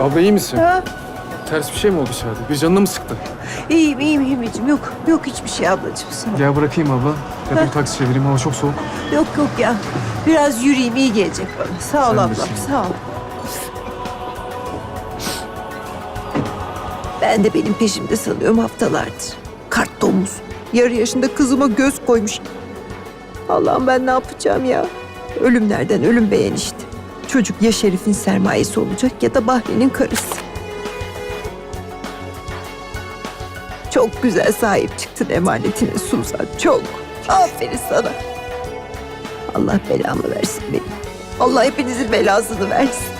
Abla iyi misin? Ha? Ters bir şey mi oldu içeride? Bir canını mı sıktı? İyiyim iyiyim Himicim. Yok yok hiçbir şey ablacığım. Ol. Gel bırakayım abla. Ya bir taksi çevireyim. Hava çok soğuk. Yok yok ya. Biraz yürüyeyim iyi gelecek bana. Sağ ol Sen ablam sağ ol. Ben de benim peşimde sanıyorum haftalardır. Kart domuz. Yarı yaşında kızıma göz koymuş. Allah'ım ben ne yapacağım ya? Ölümlerden ölüm beğen işte. Çocuk ya Şerif'in sermayesi olacak ya da Bahri'nin karısı. Çok güzel sahip çıktın emanetine Suzan. Çok. Aferin sana. Allah belamı versin benim. Allah hepinizin belasını versin.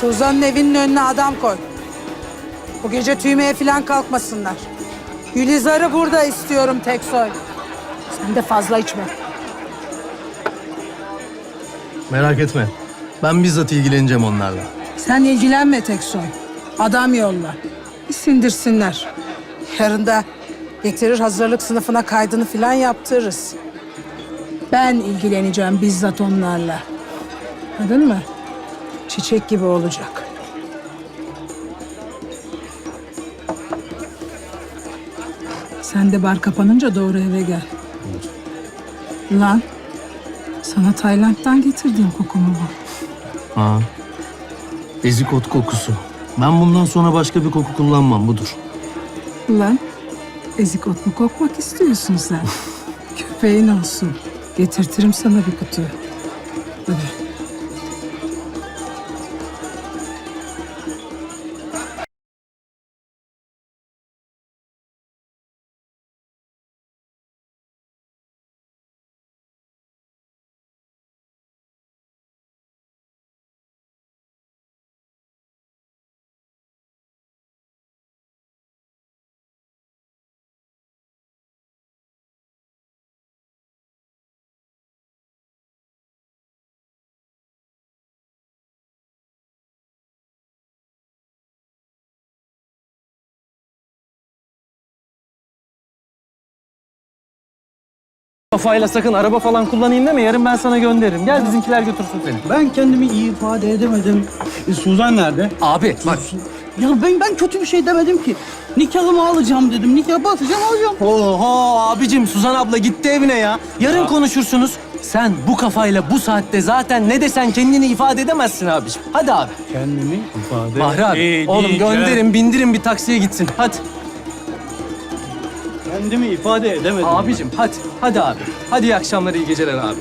Suzan'ın evinin önüne adam koy. Bu gece tüymeye falan kalkmasınlar. Gülizar'ı burada istiyorum Teksoy. Sen de fazla içme. Merak etme. Ben bizzat ilgileneceğim onlarla. Sen ilgilenme Teksoy. Adam yolla. Bir sindirsinler. Yarın da getirir hazırlık sınıfına kaydını falan yaptırırız. Ben ilgileneceğim bizzat onlarla. Anladın mı? Çiçek gibi olacak. Sen de bar kapanınca doğru eve gel. Lan, sana Tayland'dan getirdiğim koku mu bu? Ha. Ezik ot kokusu. Ben bundan sonra başka bir koku kullanmam budur. Ulan ezik ot mu kokmak istiyorsun sen? Köpeğin olsun. Getirtirim sana bir kutu. Kafayla sakın araba falan kullanayım deme. Yarın ben sana gönderirim. Gel bizimkiler götürsün seni. Ben kendimi iyi ifade edemedim. E, Suzan nerede? Abi bak. Ya ben ben kötü bir şey demedim ki. Nikahımı alacağım dedim. Nikah basacağım alacağım. Oho abicim Suzan abla gitti evine ya. Yarın konuşursunuz. Sen bu kafayla bu saatte zaten ne desen kendini ifade edemezsin abicim. Hadi abi. Kendimi ifade Bahri abi. Oğlum gönderin bindirin bir taksiye gitsin. Hadi. Kendimi ifade edemedim. Abicim hadi. Hadi abi. Hadi iyi akşamlar iyi geceler abi.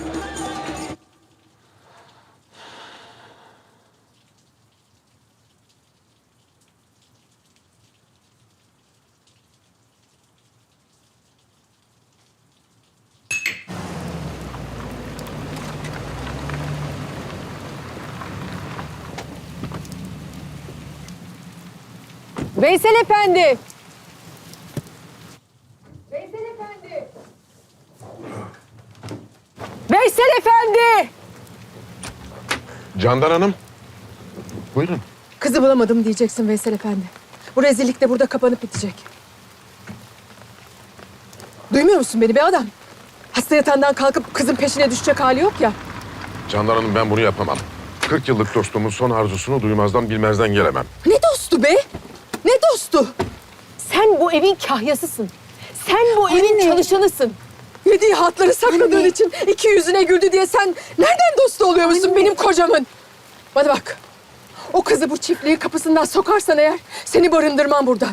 Veysel Efendi. Veysel Efendi. Veysel Efendi. Candan Hanım. Buyurun. Kızı bulamadım diyeceksin Veysel Efendi. Bu rezillik de burada kapanıp bitecek. Duymuyor musun beni be adam? Hasta yatağından kalkıp kızın peşine düşecek hali yok ya. Candan Hanım ben bunu yapamam. 40 yıllık dostumun son arzusunu duymazdan bilmezden gelemem. Ne dostu be? Ne dostu? Sen bu evin kahyasısın. Sen bu evin çalışanısın. Yediği hatları sakladığın için iki yüzüne güldü diye sen nereden dostu oluyor musun benim kocamın? Bana bak. O kızı bu çiftliğin kapısından sokarsan eğer seni barındırmam burada.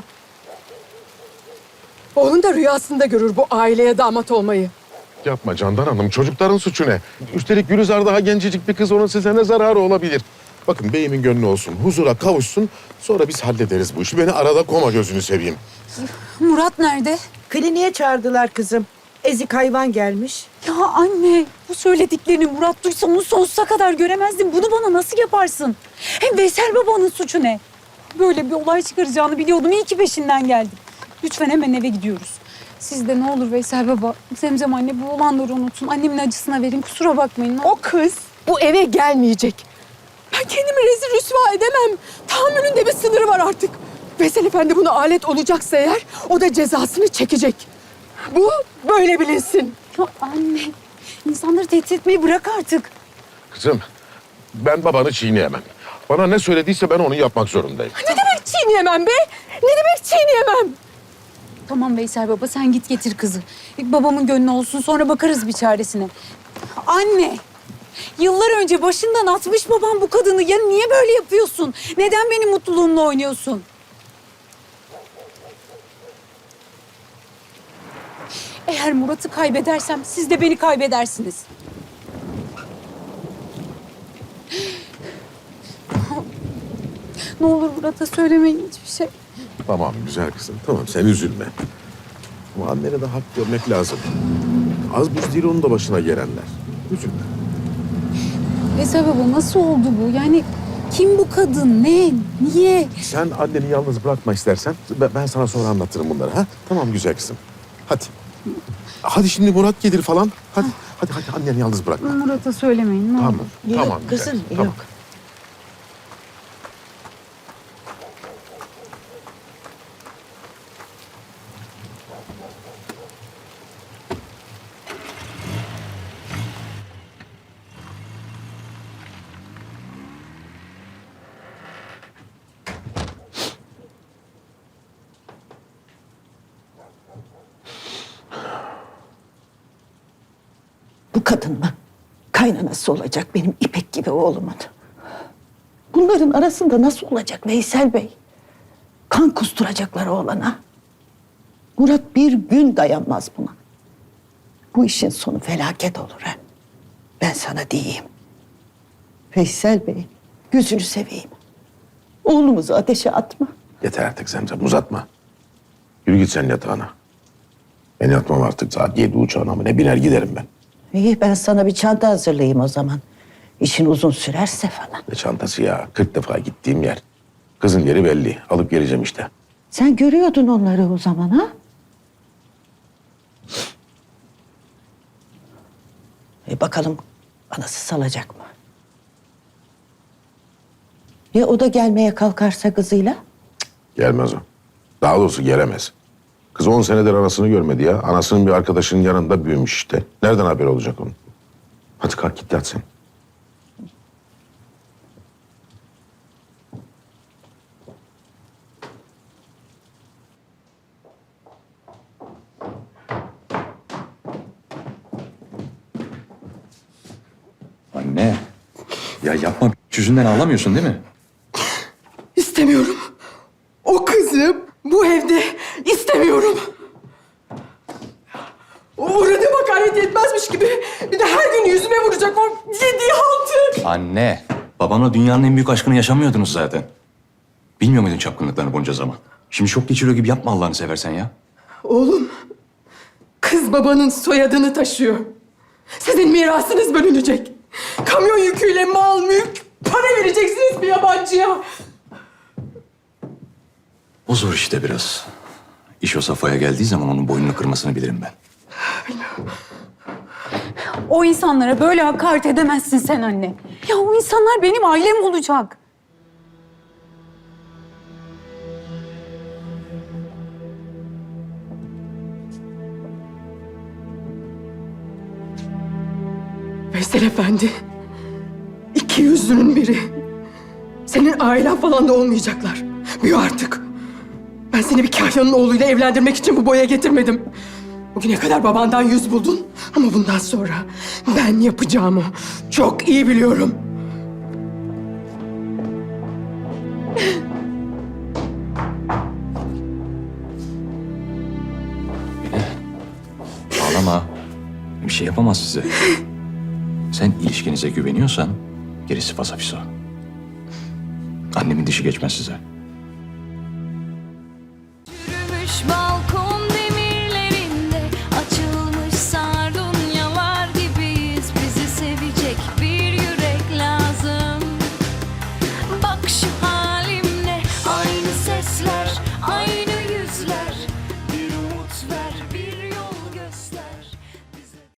Oğlun da rüyasında görür bu aileye damat olmayı. Yapma Candan Hanım. Çocukların suçu ne? Üstelik Gülizar daha gencecik bir kız. Onun size ne zararı olabilir? Bakın beyimin gönlü olsun. Huzura kavuşsun. Sonra biz hallederiz bu işi. Beni arada koma gözünü seveyim. Murat nerede? Kliniğe çağırdılar kızım. Ezik hayvan gelmiş. Ya anne bu söylediklerini Murat duysa onu sonsuza kadar göremezdin. Bunu bana nasıl yaparsın? Hem Veysel babanın suçu ne? Böyle bir olay çıkaracağını biliyordum. İyi ki peşinden geldim. Lütfen hemen eve gidiyoruz. Siz de ne olur Veysel baba, Zemzem anne bu olanları unutun. Annemin acısına verin. Kusura bakmayın. ne O kız bu eve gelmeyecek. Ben kendimi rezil rüsva edemem. Tahammülün de bir sınırı var artık. Veysel Efendi buna alet olacaksa eğer o da cezasını çekecek. Bu böyle bilinsin. Ya anne, insanları tehdit etmeyi bırak artık. Kızım ben babanı çiğneyemem. Bana ne söylediyse ben onu yapmak zorundayım. Ne demek çiğneyemem be? Ne demek çiğneyemem? Tamam Veysel baba sen git getir kızı. Babamın gönlü olsun sonra bakarız bir çaresine. Anne! Yıllar önce başından atmış babam bu kadını. Ya niye böyle yapıyorsun? Neden benim mutluluğumla oynuyorsun? Eğer Murat'ı kaybedersem siz de beni kaybedersiniz. Ne olur Murat'a söylemeyin hiçbir şey. Tamam güzel kızım tamam sen üzülme. Ama annene de hak görmek lazım. Az buz değil onun da başına gelenler. Üzülme. Veysel baba nasıl oldu bu? Yani kim bu kadın? Ne? Niye? Sen anneni yalnız bırakma istersen ben- ben sana sonra anlatırım bunları ha. Tamam güzel kızım. Hadi. Hadi şimdi Murat gelir falan. Hadi hadi hadi anneni yalnız bırakma. Murat'a söylemeyin ne olur. Tamam. Yok tamam güzel kızım yok. Bu kadın mı? Kaynanası olacak benim İpek gibi oğlumun. Bunların arasında nasıl olacak Veysel Bey? Kan kusturacaklar oğlana. Murat bir gün dayanmaz buna. Bu işin sonu felaket olur ha. Ben sana diyeyim. Veysel Bey, gözünü seveyim. Oğlumuzu ateşe atma. Yeter artık Zemzem uzatma. Yürü git sen yatağına. Ben yatmam artık saat yedi uçağına mı ne biner giderim ben. İyi ben sana bir çanta hazırlayayım o zaman. İşin uzun sürerse falan. Ne çantası ya? 40 defa gittiğim yer. Kızın yeri belli. Alıp geleceğim işte. Sen görüyordun onları o zaman ha? E bakalım anası salacak mı? Ya o da gelmeye kalkarsa kızıyla? Gelmez o. Daha doğrusu gelemez. Kız 10 senedir anasını görmedi ya. Anasının bir arkadaşının yanında büyümüş işte. Nereden haber olacak onun? Hadi kalk git yat sen. Anne. Ya yapma. Yüzünden ağlamıyorsun değil mi? İstemiyorum. O kızı bu evde istemiyorum. O uğradığım hakaret yetmezmiş gibi bir de her gün yüzüme vuracak o yediği haltı. Anne. Babanla dünyanın en büyük aşkını yaşamıyordunuz zaten. Bilmiyor muydun çapkınlıklarını bunca zaman? Şimdi şok geçiriyor gibi yapma Allah'ını seversen ya. Oğlum, kız babanın soyadını taşıyor. Sizin mirasınız bölünecek. Kamyon yüküyle mal, mülk, para vereceksiniz bir yabancıya. O zor işte biraz. İş o safhaya geldiği zaman onun boynunu kırmasını bilirim ben. O insanlara böyle hakaret edemezsin sen anne. Ya o insanlar benim ailem olacak. Veysel Efendi, iki yüzlünün biri. Senin ailen falan da olmayacaklar. Büyü artık. Ben seni bir kahyanın oğluyla evlendirmek için bu boya getirmedim. Bugüne kadar babandan yüz buldun ama bundan sonra ben yapacağımı çok iyi biliyorum. Ağlama. Bir şey yapamaz size. Sen ilişkinize güveniyorsan gerisi fasafiso. Annemin dişi geçmez size.